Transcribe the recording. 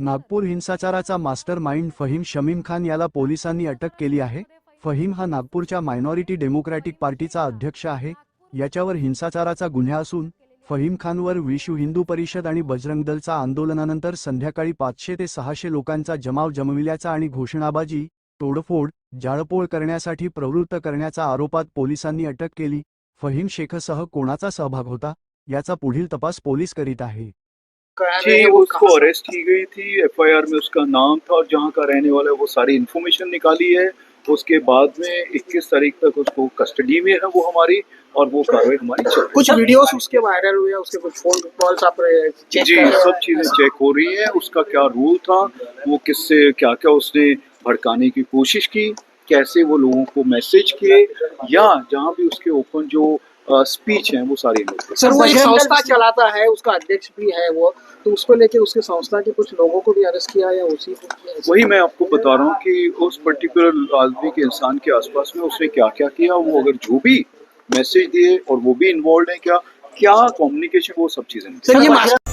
नागपूर हिंसाचाराचा mastermind Fahim Shamim Khan याला पोलिसांनी अटक केली आहे. फहीम हा नागपूरच्या मायनॉरिटी डेमोक्रॅटिक पार्टीचा अध्यक्ष आहे. याच्यावर हिंसाचाराचा गुन्हा असून फहीम खानवर विश्व हिंदू परिषद आणि बजरंग दलचा आंदोलनानंतर संध्याकाळी पाचशे ते सहाशे लोकांचा जमाव जमविल्याचा आणि घोषणाबाजी तोडफोड जाळपोळ करण्यासाठी प्रवृत्त करण्याचा आरोपात पोलिसांनी अटक केली. फहीम शेखसह कोणाचा सहभाग होता? याचा पुढील तपास पोलीस करीत आहे. जी उसको अरेस्ट की गई थी एफआईआर में उसका नाम था और जहाँ का रहने वाला है वो सारी इन्फॉर्मेशन निकाली है। उसके बाद में 21 तारीख तक उसको कस्टडी में है वो हमारी और वो कार्रवाई हमारी चल रही कुछ वीडियोस उसके वायरल हुए उसके कुछ फ़ोन कॉल्स आप चेक जी सब चीज़ें चेक हो रही है उसका क्या रूल था वो किससे क्या क्या उसने भड़काने की कोशिश की कैसे वो लोगों को मैसेज किए या जहाँ भी उसके ओपन जो स्पीच है वो सारी लोग। सर वो एक संस्था भी- चलाता है उसका अध्यक्ष भी है वो तो उसको लेके उसके संस्था के कुछ लोगों को भी अरेस्ट किया या उसी को किया वही मैं आपको बता रहा हूँ कि उस पर्टिकुलर आदमी के इंसान के आसपास में उसने क्या क्या किया वो अगर जो भी मैसेज दिए और वो भी इन्वॉल्व है क्या क्या कम्युनिकेशन वो सब चीज़ें। सर ये मास्टर